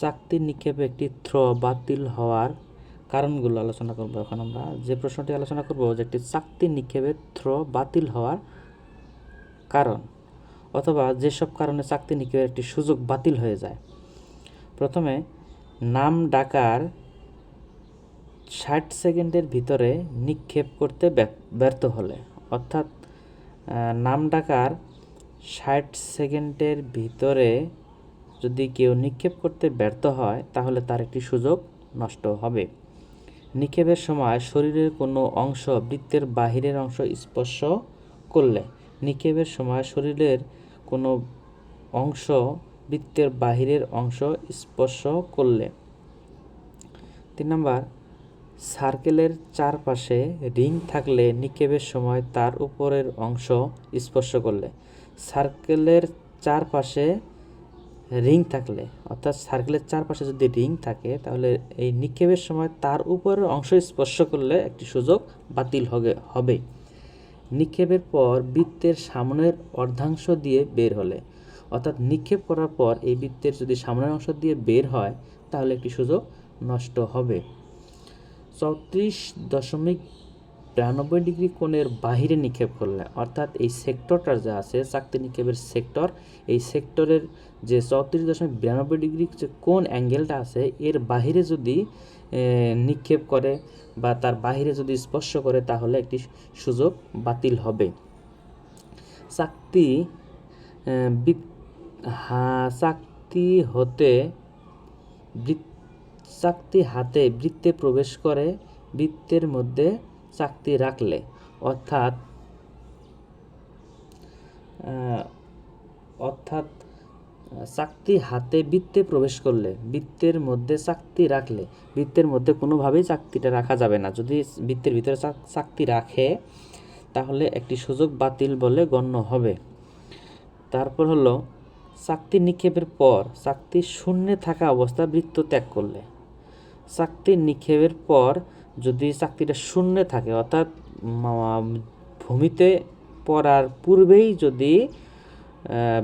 চাকতি নিক্ষেপে একটি থ্রো বাতিল হওয়ার কারণগুলো আলোচনা করব এখন আমরা। যে প্রশ্নটি আলোচনা করব যে একটি চাকতি নিক্ষেপে থ্রো বাতিল হওয়ার কারণ অথবা যেসব কারণে চাকতি নিক্ষেপের একটি সুযোগ বাতিল হয়ে যায়। প্রথমে, নাম ডাকার ষাট সেকেন্ডের ভিতরে নিক্ষেপ করতে ব্য- ব্যর্থ হলে। অর্থাৎ নাম ডাকার ষাট সেকেন্ডের ভিতরে যদি কেউ নিক্ষেপ করতে ব্যর্থ হয়, তাহলে তার একটি সুযোগ নষ্ট হবে। নিক্ষেপের সময় শরীরের কোনো অংশ বৃত্তের বাহিরের অংশ স্পর্শ করলে, নিক্ষেপের সময় শরীরের কোনো অংশ বৃত্তের বাহিরের অংশ স্পর্শ করলে। তিন নম্বর, সার্কেলের চারপাশে রিং থাকলে নিক্ষেপের সময় তার উপরের অংশ স্পর্শ করলে। সার্কেলের চারপাশে রিং থাকলে, অর্থাৎ সার্কেলের চারপাশে যদি রিং থাকে, তাহলে এই নিক্ষেপের সময় তার উপরের অংশ স্পর্শ করলে একটি সুযোগ বাতিল হবে হবে। নিক্ষেপের পর বৃত্তের সামনের অর্ধাংশ দিয়ে বের হলে, অর্থাৎ নিক্ষেপ করার পর এই বৃত্তের যদি সামনের অংশ দিয়ে বের হয়, তাহলে একটি সুযোগ নষ্ট হবে। চৌত্রিশ দশমিক বিরানব্বই ডিগ্রি কোণের বাহিরে নিক্ষেপ করলে, অর্থাৎ এই সেক্টরটা যা আছে, চাকতি নিক্ষেপের সেক্টর, এই সেক্টরের যে চৌত্রিশ দশমিক বিরানব্বই ডিগ্রি যে কোন অ্যাঙ্গেলটা আছে, এর বাহিরে যদি নিক্ষেপ করে বা তার বাহিরে যদি স্পর্শ করে, তাহলে একটি সুযোগ বাতিল হবে। চাকতি চাকতি হতে চাকতি হাতে বৃত্তে প্রবেশ করে, বৃত্তের মধ্যে চাকতি রাখলে, অর্থাৎ অর্থাৎ চাকতি হাতে বৃত্তে প্রবেশ করলে, বৃত্তের মধ্যে চাকতি রাখলে, বৃত্তের মধ্যে কোনোভাবেই চাকতিটা রাখা যাবে না। যদি বৃত্তের ভিতরে চাকতি রাখে, তাহলে একটি সুযোগ বাতিল বলে গণ্য হবে। তারপর হলো চাকতি নিক্ষেপের পর চাকতি শূন্যে থাকা অবস্থা বৃত্ত ত্যাগ করলে। চাকতি নিক্ষেপের পর যদি চাকতিটা শূন্যে থাকে, অর্থাৎ ভূমিতে পড়ার পূর্বেই যদি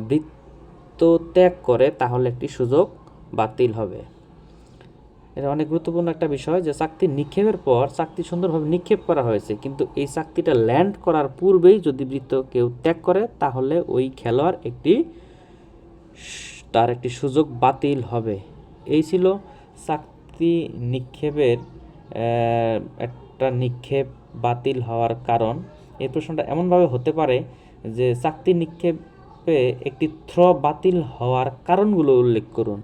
বৃত্ত ত্যাগ করে, তাহলে একটি সুযোগ বাতিল হবে। এটা অনেক গুরুত্বপূর্ণ একটা বিষয় যে চাকতি নিক্ষেপের পর চাকতি সুন্দরভাবে নিক্ষেপ করা হয়েছে, কিন্তু এই চাকতিটা ল্যান্ড করার পূর্বেই যদি বৃত্ত কেউ ত্যাগ করে, তাহলে ওই খেলোয়াড় একটি তার একটি সুযোগ বাতিল হবে। এই ছিল চাকতি নিক্ষেপের একটা নিক্ষেপ বাতিল হওয়ার কারণ। এই প্রশ্নটা এমনভাবে হতে পারে যে চাকতি নিক্ষেপে একটি থ্র বাতিল হওয়ার কারণগুলো উল্লেখ করুন।